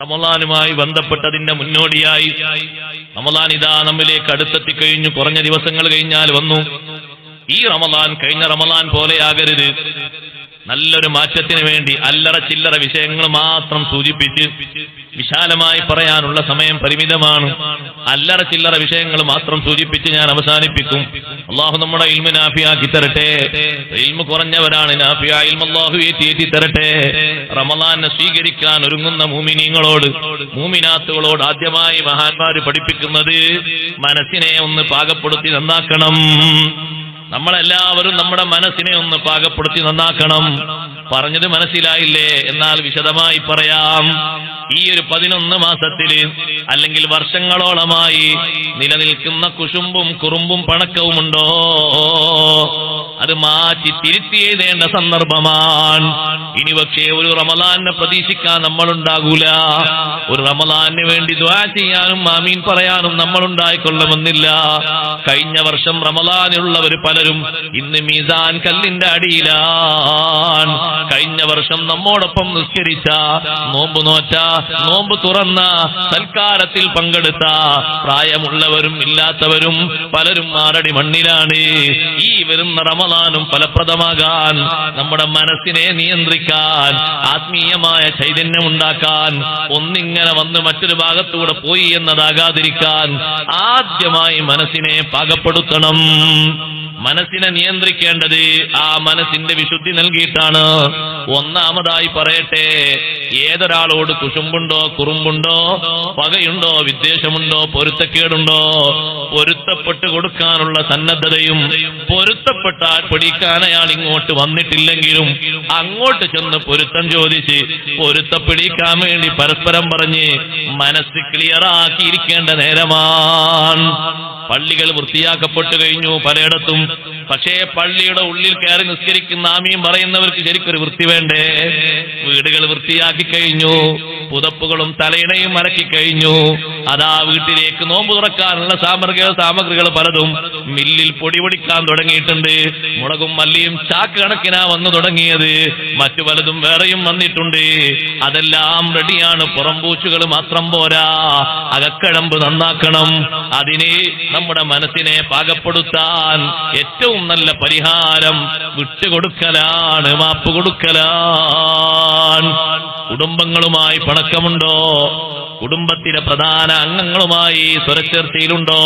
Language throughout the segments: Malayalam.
റമലാനുമായി ബന്ധപ്പെട്ടതിന്റെ മുന്നോടിയായി റമലാൻ ഇതാ നമ്മിലേക്ക് അടുത്തെത്തി കഴിഞ്ഞു കുറഞ്ഞ ദിവസങ്ങൾ കഴിഞ്ഞാൽ വന്നു. ഈ റമലാൻ കഴിഞ്ഞ റമലാൻ പോലെയാകരുത് നല്ലൊരു മാറ്റത്തിന് വേണ്ടി അല്ലറ ചില്ലറ വിഷയങ്ങൾ മാത്രം സൂചിപ്പിച്ച് വിശാലമായി പറയാനുള്ള സമയം പരിമിതമാണ്. അല്ലറ ചില്ലറ വിഷയങ്ങൾ മാത്രം സൂചിപ്പിച്ച് ഞാൻ അവസാനിപ്പിക്കും. അള്ളാഹു നമ്മുടെ ഇൽമു നാഫിയാക്കി തരട്ടെ. ഇൽമ കുറഞ്ഞവരാണ് നാഫിയ. ഇൽമ അള്ളാഹു ഏറ്റി തരട്ടെ. റമലാനെ സ്വീകരിക്കാൻ ഒരുങ്ങുന്ന മൂമിനീങ്ങളോട് മൂമിനാത്തുകളോട് ആദ്യമായി മഹാന്മാര് പഠിപ്പിക്കുന്നത് മനസ്സിനെ ഒന്ന് പാകപ്പെടുത്തി നന്നാക്കണം. നമ്മളെല്ലാവരും നമ്മുടെ മനസ്സിനെ ഒന്ന് പാകപ്പെടുത്തി നന്നാക്കണം. പറഞ്ഞത് മനസ്സിലായില്ലേ? എന്നാൽ വിശദമായി പറയാം. ഈ ഒരു പതിനൊന്ന് മാസത്തിൽ അല്ലെങ്കിൽ വർഷങ്ങളോളമായി നിലനിൽക്കുന്ന കുശുമ്പും കുറുമ്പും പണക്കവുമുണ്ടോ? അത് മാറ്റി തിരുത്തി സന്ദർഭമാണ്. ഇനി പക്ഷേ ഒരു റമലാനെ പ്രതീക്ഷിക്കാൻ നമ്മളുണ്ടാകൂല. ഒരു റമലാന് വേണ്ടി ദ്വാ ചെയ്യാനും മാമീൻ പറയാനും നമ്മൾ ഉണ്ടായിക്കൊള്ളമെന്നില്ല കഴിഞ്ഞ വർഷം റമലാനുള്ളവർ പലരും ഇന്ന് മീസാൻ കല്ലിന്റെ അടിയിലാണ്. കഴിഞ്ഞ വർഷം നമ്മോടൊപ്പം നിസ്കരിച്ച നോമ്പ് നോറ്റ നോമ്പ് തുറന്ന സൽക്കാരത്തിൽ പങ്കെടുത്ത പ്രായമുള്ളവരും ഇല്ലാത്തവരും പലരും മാറടി മണ്ണിലാണ്. ഈ വരുന്ന റമദാനും ഫലപ്രദമാകാൻ നമ്മുടെ മനസ്സിനെ നിയന്ത്രിക്കാൻ ആത്മീയമായ ചൈതന്യം ഉണ്ടാക്കാൻ ഒന്നിങ്ങനെ വന്ന് മറ്റൊരു ഭാഗത്തൂടെ പോയി എന്നതാകാതിരിക്കാൻ ആദ്യമായി മനസ്സിനെ പാകപ്പെടുത്തണം. മനസ്സിനെ നിയന്ത്രിക്കേണ്ടത് ആ മനസ്സിന്റെ വിശുദ്ധി നൽകിയിട്ടാണ്. ഒന്നാമതായി പറയട്ടെ ഏതൊരാളോട് കുശുമ്പുണ്ടോ കുറുമ്പുണ്ടോ പകയുണ്ടോ വിദ്വേഷമുണ്ടോ പൊരുത്തക്കേടുണ്ടോ പൊരുത്തപ്പെട്ട് കൊടുക്കാനുള്ള സന്നദ്ധതയും പൊരുത്തപ്പെട്ടാൽ പിടിക്കാൻ അയാൾ ഇങ്ങോട്ട് വന്നിട്ടില്ലെങ്കിലും അങ്ങോട്ട് ചെന്ന് പൊരുത്തം ചോദിച്ച് പൊരുത്തപ്പെടിക്കാൻ വേണ്ടി പരസ്പരം പറഞ്ഞ് മനസ്സ് ക്ലിയറാക്കിയിരിക്കേണ്ട നേരമാണ്. പള്ളികൾ വൃത്തിയാക്കപ്പെട്ടു കഴിഞ്ഞു പലയിടത്തും. പക്ഷേ പള്ളിയുടെ ഉള്ളിൽ കയറി നിസ്കരിക്കുന്ന ആമിയും പറയുന്നവർക്ക് ശരിക്കൊരു വൃത്തി വേണ്ടേ? വീടുകൾ വൃത്തിയാക്കി കഴിഞ്ഞു പുതപ്പുകളും തലയിണയും മലക്കി കഴിഞ്ഞു. അതാ വീട്ടിലേക്ക് നോമ്പ് തുറക്കാനുള്ള സാമഗ്രികൾ സാമഗ്രികൾ പലതും മില്ലിൽ പൊടി പൊടിക്കാൻ തുടങ്ങിയിട്ടുണ്ട്. മുളകും മല്ലിയും ചാക്ക് കണക്കിനാ വന്നു തുടങ്ങിയത്. മറ്റു പലതും വേറെയും വന്നിട്ടുണ്ട്. അതെല്ലാം റെഡിയാണ്. പുറംപൂച്ചുകൾ മാത്രം പോരാ. അകക്കഴമ്പ് നന്നാക്കണം. അതിനെ നമ്മുടെ മനസ്സിനെ പാകപ്പെടുത്താൻ ഏറ്റവും നല്ല പരിഹാരം വിട്ടുകൊടുക്കലാണ് മാപ്പ് കൊടുക്കലാണ്. കുടുംബങ്ങളുമായി പണക്കമുണ്ടോ? കുടുംബത്തിലെ പ്രധാന അംഗങ്ങളുമായി സ്വരച്ചേർച്ചയിലുണ്ടോ?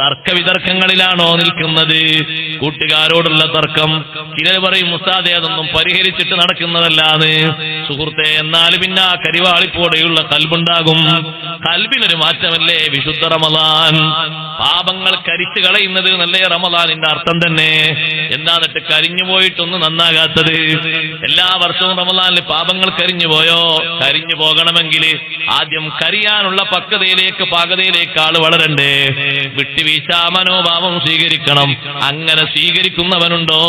തർക്കവിതർക്കങ്ങളിലാണോ നിൽക്കുന്നത്? കൂട്ടുകാരോടുള്ള തർക്കം. ചിലർ പറയും മുസ്താദെ അതൊന്നും പരിഹരിച്ചിട്ട് നടക്കുന്നതല്ലാന്ന്. സുഹൃത്തെ എന്നാൽ പിന്നെ ആ കരിവാളിപ്പോടെയുള്ള കൽബുണ്ടാകും. കൽബിനൊരു മാറ്റമല്ലേ? വിശുദ്ധ റമദാൻ. പാപങ്ങൾ കരിച്ചു കളയുന്നത് നല്ലേ റമദാനിന്റെ അർത്ഥം തന്നെ? എന്താന്നിട്ട് കരിഞ്ഞു പോയിട്ടൊന്നും നന്നാകാത്തത്? എല്ലാ വർഷവും റമദാനിൽ പാപങ്ങൾ കരിഞ്ഞു പോയോ? കരിഞ്ഞു പോകണമെങ്കിൽ ആദ്യം കരിയാനുള്ള പക്വതയിലേക്ക് പാകതയിലേക്ക് ആൾ വളരണ്ടേ? വിട്ടുവീഴ്ച മനോഭാവം സ്വീകരിക്കണം. അങ്ങനെ സ്വീകരിക്കുന്നവനുണ്ടോ?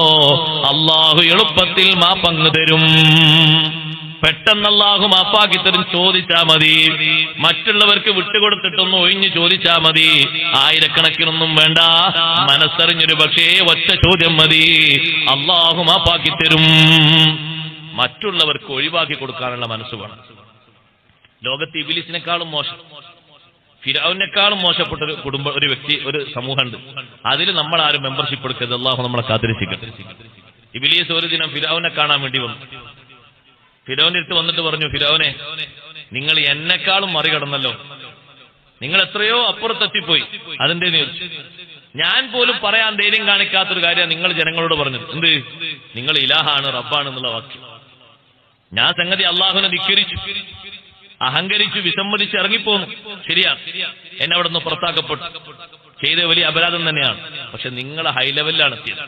അള്ളാഹു എളുപ്പത്തിൽ മാപ്പങ്ങ് തരും. പെട്ടെന്ന് മാപ്പാക്കി തരും ചോദിച്ചാ മതി. മറ്റുള്ളവർക്ക് വിട്ടുകൊടുത്തിട്ടൊന്ന് ഒഴിഞ്ഞു ചോദിച്ചാ മതി. ആയിരക്കണക്കിനൊന്നും വേണ്ട. മനസ്സറിഞ്ഞൊരു പക്ഷേ ഒറ്റ ചോദ്യം മതി. അള്ളാഹു മാപ്പാക്കി തരും. മറ്റുള്ളവർക്ക് ഒഴിവാക്കി കൊടുക്കാനുള്ള മനസ്സ് വേണം. ലോകത്ത് ഇബിലിസിനേക്കാളും മോശം. ഫിരാവിനേക്കാളും മോശപ്പെട്ട ഒരു കുടുംബ ഒരു വ്യക്തി ഒരു സമൂഹമുണ്ട്. അതിൽ നമ്മൾ ആരും മെമ്പർഷിപ്പ് എടുക്കരുത്. അള്ളാഹു നമ്മളെ കാത്തിരിച്ചിരിക്കട്ടെ ഇബിലീസ് ഒരു ദിനം ഫിരാവിനെ കാണാൻ വേണ്ടി വന്നു. ഫിരോന്റെ അടുത്ത് വന്നിട്ട് പറഞ്ഞു ഫിരോനെ നിങ്ങൾ എന്നെക്കാളും മറികടന്നല്ലോ. നിങ്ങൾ എത്രയോ അപ്പുറത്തെത്തിപ്പോയി. അതിന്റെ ചോദിച്ചു? ഞാൻ പോലും പറയാൻ ധൈര്യം കാണിക്കാത്തൊരു കാര്യം നിങ്ങൾ ജനങ്ങളോട് പറഞ്ഞത്. എന്ത്? നിങ്ങൾ ഇലാഹാണ് റബ്ബാണ് എന്നുള്ള വാക്യം ഞാൻ സംഗതി അള്ളാഹുനെ ധിക്കരിച്ചു. അഹങ്കരിച്ചു വിസമ്മതിച്ച് ഇറങ്ങിപ്പോന്നു. ശരിയാണ് എന്നെ അവിടെ നിന്ന് പുറത്താക്കപ്പെട്ടു. ചെയ്ത വലിയ അപരാധം തന്നെയാണ്. പക്ഷെ നിങ്ങൾ ഹൈ ലെവലിലാണ് എത്തിയത്.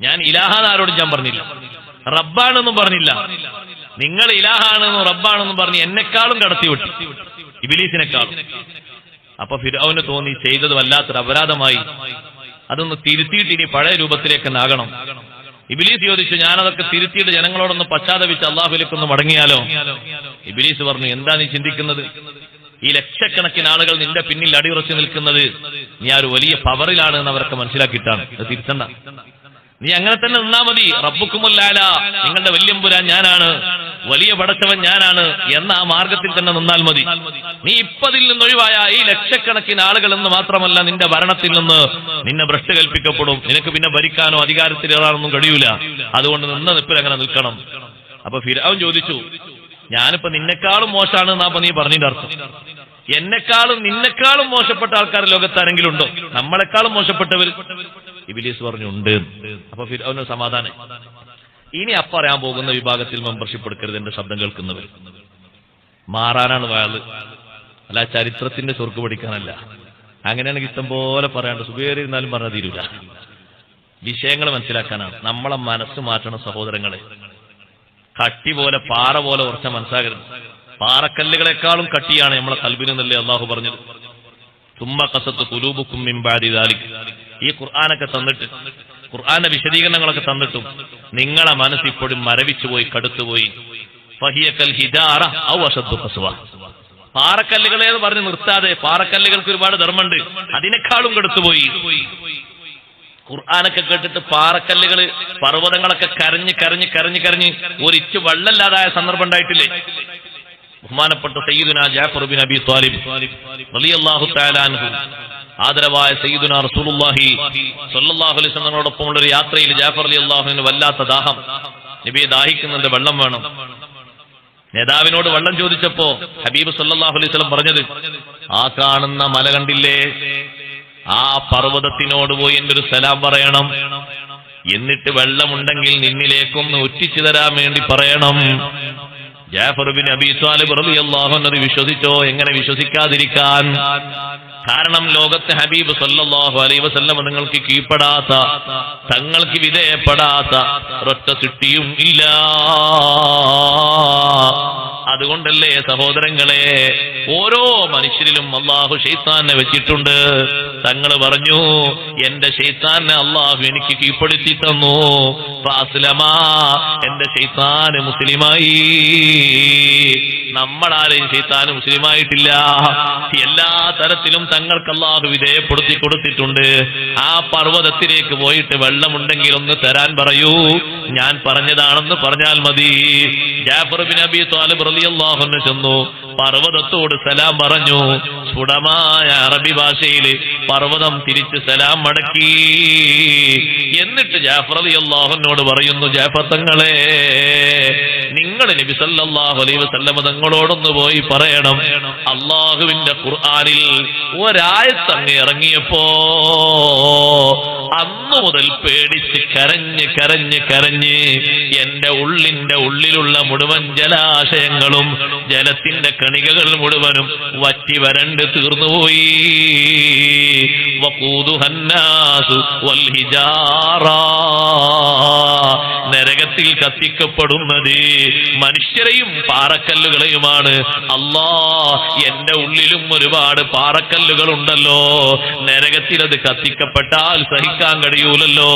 ഞാൻ ഇലാഹാന്ന് ആരോടും ഞാൻ പറഞ്ഞില്ല. റബ്ബാണെന്നും പറഞ്ഞില്ല. നിങ്ങൾ ഇലാഹാണെന്നും റബ്ബാണെന്നും പറഞ്ഞ് എന്നെക്കാളും കടത്തി വിട്ടു ഇബിലീസിനെക്കാളും. അപ്പൊ ഫിരോവിന് തോന്നി ചെയ്തത് വല്ലാത്തൊരു അപരാധമായി അതൊന്ന് തിരുത്തിയിട്ട് ഇനി പഴയ രൂപത്തിലേക്ക് നാകണം ഇബിലീസ് ചോദിച്ചു ഞാനതൊക്കെ തിരുത്തിയിട്ട് ജനങ്ങളോടൊന്ന് പശ്ചാത്തപിച്ച് അള്ളാഹുലേക്കൊന്ന് മടങ്ങിയാലോ? ഇബിലീസ് പറഞ്ഞു എന്താ നീ ചിന്തിക്കുന്നത്? ഈ ലക്ഷക്കണക്കിന് ആളുകൾ നിന്റെ പിന്നിൽ അടിയുറച്ചു നിൽക്കുന്നത് നീ ആ ഒരു വലിയ പവറിലാണ് എന്ന് അവരൊക്കെ മനസ്സിലാക്കിയിട്ടാണ്. അത് തിരിച്ചണ്ട നീ അങ്ങനെ തന്നെ നിന്നാ മതി. റബ്ബുക്കുമല്ലാല നിങ്ങളുടെ വല്യമ്പുരാൻ ഞാനാണ്. വലിയ പടച്ചവൻ ഞാനാണ് എന്ന ആ മാർഗത്തിൽ തന്നെ നിന്നാൽ മതി. നീ ഇപ്പതിൽ നിന്ന് ഒഴിവായ ഈ ലക്ഷക്കണക്കിന് ആളുകൾ എന്ന് മാത്രമല്ല നിന്റെ ഭരണത്തിൽ നിന്ന് നിന്നെ ഭ്രഷ്ട് കൽപ്പിക്കപ്പെടും. നിനക്ക് പിന്നെ ഭരിക്കാനോ അധികാരത്തിലേറാനൊന്നും കഴിയൂല. അതുകൊണ്ട് നിന്ന നിപ്പിൽ അങ്ങനെ നിൽക്കണം. അപ്പൊ ഫിരാവും ചോദിച്ചു ഞാനിപ്പോ നിന്നെക്കാളും മോശമാണ് എന്നാ നീ പറഞ്ഞതിന്റെ അർത്ഥം? എന്നെക്കാളും നിന്നെക്കാളും മോശപ്പെട്ട ആൾക്കാർ ലോകത്താരെങ്കിലും ഉണ്ടോ? നമ്മളെക്കാളും മോശപ്പെട്ടവർ ഇബിലീസ് പറഞ്ഞു ഉണ്ട് അപ്പൊ ഫിരാവിന് സമാധാനം ഇനി അപ്പറയാൻ പോകുന്ന വിഭാഗത്തിൽ മെമ്പർഷിപ്പ് എടുക്കരുത് എന്റെ ശബ്ദം കേൾക്കുന്നവർ. മാറാനാണ് വയത് അല്ല ചരിത്രത്തിന്റെ ചൊർക്ക് പഠിക്കാനല്ല. അങ്ങനെയാണെങ്കിൽ ഇഷ്ടം പോലെ പറയാണ്ട് സുഖേറിയിരുന്നാലും പറഞ്ഞാൽ തീരൂല. വിഷയങ്ങൾ മനസ്സിലാക്കാനാണ്. നമ്മളെ മനസ്സ് മാറ്റണം സഹോദരങ്ങളെ. കട്ടി പോലെ പാറ പോലെ ഉറച്ച മനസ്സാകരുത്. പാറക്കല്ലുകളെക്കാളും കട്ടിയാണ് നമ്മളെ കൽബിനെന്നല്ലേ അള്ളാഹു പറഞ്ഞത്. തുമ്മ കസത്ത് കുലൂബുക്കും മിമ്പാതി ഈ ഖുർആാനൊക്കെ തന്നിട്ട് ഖുർആന്റെ വിശദീകരണങ്ങളൊക്കെ തന്നിട്ടും നിങ്ങളെ മനസ്സ് ഇപ്പോഴും മരവിച്ചുപോയി കടുത്തുപോയി. പാറക്കല്ലുകളെ പറഞ്ഞ് നിർത്താതെ പാറക്കല്ലുകൾക്ക് ഒരുപാട് ധർമ്മമുണ്ട്. അതിനേക്കാളും കടുത്തുപോയി. ഖുർആാനൊക്കെ കേട്ടിട്ട് പാറക്കല്ലുകൾ പർവതങ്ങളൊക്കെ കരഞ്ഞ് കരഞ്ഞ് കരഞ്ഞ് കരഞ്ഞ് ഒരിച്ച് വള്ളല്ലാതായ സന്ദർഭം ഉണ്ടായിട്ടില്ലേ? ബഹുമാനപ്പെട്ട സയ്യിദുന ജാഫർ ബിൻ അബി ത്വാലിബ് റളിയല്ലാഹു തആല അൻഹു. ആദരവായ സയ്യിദുന റസൂലുള്ളാഹി അലൈഹി ഒരു യാത്രയിൽ ജാഫർ അലി അള്ളാഹുവിന് വല്ലാത്ത ദാഹം. നബിയെ ദാഹിക്കുന്നുണ്ട് വെള്ളം വേണം. നേതാവിനോട് വെള്ളം ചോദിച്ചപ്പോ ഹബീബ് സല്ലല്ലാഹു അലൈഹി വസല്ലം പറഞ്ഞത് ആ കാണുന്ന മല കണ്ടില്ലേ? ആ പർവതത്തിനോട് പോയി എന്റെ ഒരു സലാം പറയണം. എന്നിട്ട് വെള്ളമുണ്ടെങ്കിൽ നിന്നിലേക്കൊന്ന് ഒറ്റിച്ചു തരാൻ വേണ്ടി പറയണം. ജാഫർ ബിൻ അബി സാലിബ് റളിയല്ലാഹു അൻഹു വിശ്വസിച്ചോ? എങ്ങനെ വിശ്വസിക്കാതിരിക്കാൻ? കാരണം ലോകത്തെ ഹബീബ് സല്ലാഹു അലൈഹി വസല്ലം നിങ്ങൾക്ക് കീഴ്പ്പെടാത്ത തങ്ങൾക്ക് വിധേയപ്പെടാത്ത ഒരൊറ്റ സിട്ടിയും ഇല്ല. അതുകൊണ്ടല്ലേ സഹോദരങ്ങളെ ഓരോ മനുഷ്യരിലും അള്ളാഹു ഷെയ്ത്താനെ വെച്ചിട്ടുണ്ട്. തങ്ങൾ പറഞ്ഞു എന്റെ ഷെയ്ത്താനെ അള്ളാഹു എനിക്ക് കീഴ്പ്പെടുത്തി തന്നു. എന്റെ ഷെയ്ത്താന് മുസ്ലിമായി. നമ്മളാരെയും ചെയ്താനും മുസ്ലിമായിട്ടില്ല. എല്ലാ തരത്തിലും തങ്ങൾക്ക് അള്ളാഹു വിധേയപ്പെടുത്തി കൊടുത്തിട്ടുണ്ട്. ആ പർവതത്തിലേക്ക് പോയിട്ട് വെള്ളമുണ്ടെങ്കിൽ ഒന്ന് തരാൻ പറയൂ. ഞാൻ പറഞ്ഞതാണെന്ന് പറഞ്ഞാൽ മതി. ജാഫർ ബിൻ അബി താലിബ് ചെന്നു. പർവതത്തോട് സലാം പറഞ്ഞു. സ്ഫുടമായ അറബി ഭാഷയിൽ പർവതം തിരിച്ച് സലാം മടക്കി. എന്നിട്ട് ജാഫർ അള്ളാഹുനോട് പറയുന്നു ജാഫർ തങ്ങളെ നിങ്ങൾ നബി സല്ലല്ലാഹു അലൈഹി വസല്ലമ തങ്ങളോടൊന്ന് പോയി പറയണം. അള്ളാഹുവിന്റെ ഖുർആനിൽ ഒരായത്തങ്ങ് ഇറങ്ങിയപ്പോ അന്നു മുതൽ പേടിച്ച് കരഞ്ഞ് കരഞ്ഞ് കരഞ്ഞ് എന്റെ ഉള്ളിന്റെ ഉള്ളിലുള്ള മുഴുവൻ ജലാശയങ്ങളും ജലത്തിന്റെ കണികകൾ മുഴുവനും വറ്റി വരണ്ട് തീർന്നുപോയി നരകത്തിൽ കത്തിക്കപ്പെടുന്നത് മനുഷ്യരെയും പാറക്കല്ലുകളെയുമാണ്. അല്ലാ എന്റെ ഉള്ളിലും ഒരുപാട് പാറക്കല്ലുകൾ ഉണ്ടല്ലോ നരകത്തിൽ അത് കത്തിക്കപ്പെട്ടാൽ സഹിക്കാൻ കഴിയൂലല്ലോ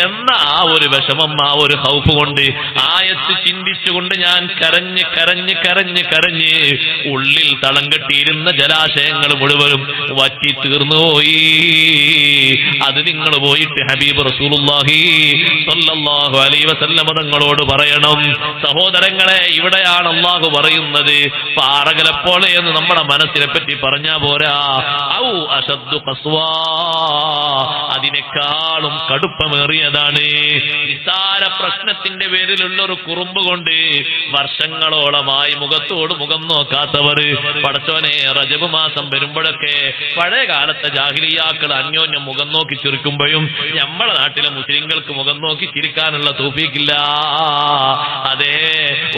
എന്ന ആ ഒരു വിഷമം ആ ഒരു ഹൗഫ് കൊണ്ട് ആയത്ത് ചിന്തിച്ചുകൊണ്ട് ഞാൻ കരഞ്ഞ് കരഞ്ഞ് കരഞ്ഞ് കരഞ്ഞ് ഉള്ളിൽ തളം കെട്ടിയിരുന്ന ജലാശയങ്ങൾ മുഴുവനും വറ്റി തീർന്നുപോയി അത് നിങ്ങൾ പോയിട്ട് ഹബീബ് സ്വല്ലല്ലാഹു അലൈഹി തങ്ങളോട് പറയണം. സഹോദരങ്ങളെ ഇവിടെയാണ് അള്ളാഹു പറയുന്നത്. പാറകളെ പോലെ എന്ന് നമ്മുടെ മനസ്സിനെ പറ്റി പറഞ്ഞാ പോരാ. ഔ അതിനേക്കാളും കടുപ്പമേറിയതാണ്. നിസാര പ്രശ്നത്തിന്റെ പേരിലുള്ള ഒരു കുറുമ്പ് കൊണ്ട് വർഷങ്ങളോളമായി മുഖത്തോട് മുഖം നോക്കാത്തവർ പടച്ചോനെ റജബ് മാസം വരുമ്പോഴൊക്കെ പഴയ കാലത്തെ ജാഹിലിയാക്കൾ അന്യോന്യം മുഖം നോക്കി ചിരിക്കുമ്പോഴും നമ്മളെ നാട്ടിലെ മുസ്ലിങ്ങൾക്ക് മുഖം നോക്കി ചിരിക്കാനുള്ള തോഫിക്കില്ല. അതെ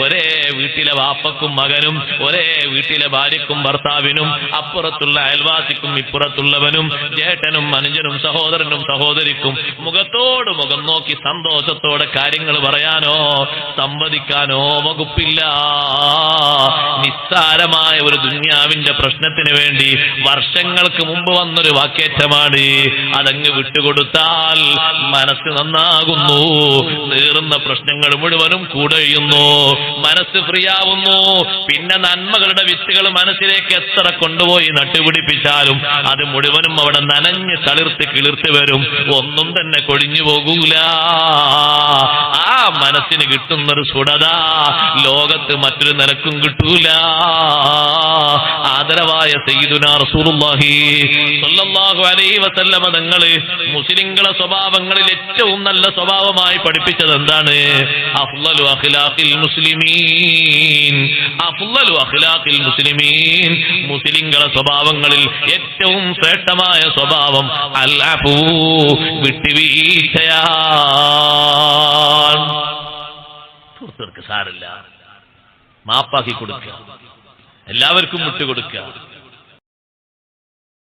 ഒരേ വീട്ടിലെ വാപ്പക്കും മകനും ഒരേ വീട്ടിലെ ഭാര്യക്കും ഭർത്താവിനും അപ്പുറത്തുള്ള അയൽവാസിക്കും ഇപ്പുറത്തുള്ളവനും ജേട്ടനും അനുജനും സഹോദരനും സഹോദരിക്കും മുഖത്തോട് മുഖം നോക്കി സന്തോഷത്തോടെ കാര്യങ്ങൾ പറയാനോ സംവദിക്കാനോ വകുപ്പില്ല. നിസ്സാരമായ ഒരു ദുന്യാവിന്റെ പ്രശ്നത്തിന് വേണ്ടി വർഷങ്ങൾക്ക് മുമ്പ് വന്നൊരു വാക്കേറ്റമാണ്. അതങ്ങ് വിട്ടുകൊടുത്താൽ മനസ്സ് നന്നാകുന്നു. നീറുന്ന പ്രശ്നങ്ങൾ മുഴുവനും കൂടയുന്നു. മനസ്സ് ഫ്രീ ആവുന്നു പിന്നെ നന്മകളുടെ വിത്തുകൾ മനസ്സിലേക്ക് എത്ര കൊണ്ടുപോയി നട്ടുപിടിപ്പിച്ചാലും അത് മുഴുവനും അവിടെ നനഞ്ഞ് തളിർത്ത് കിളിർത്ത് വരും. ഒന്നും തന്നെ കൊഴിഞ്ഞു പോകൂല. ആ മനസ്സിന് കിട്ടുന്നൊരു സുടത ലോകത്ത് മറ്റൊരു നിലക്കും കിട്ടൂല. ആദരവായ വസല്ലമ മുസ്ലിങ്ങളെ സ്വഭാവങ്ങളിൽ ഏറ്റവും നല്ല സ്വഭാവമായി പഠിപ്പിച്ചത് എന്താണ്? അഫ്ലലു അഖിലാഖിൽ മുസ്ലിമീൻ. അഫ്ളലു അഖിലാഖിൽ മുസ്ലിമീൻ. മുസ്ലിങ്ങളെ സ്വഭാവങ്ങളിൽ ഏറ്റവും ശ്രേഷ്ഠമായ സ്വഭാവം അൽ അഫൂ വിട്ടുവീഴ്ചയാണ്. സുഹൃത്തുക്കൾക്ക് സാരല്ല മാപ്പാക്കി കൊടുക്കുക. എല്ലാവർക്കും വിട്ടുകൊടുക്കുക.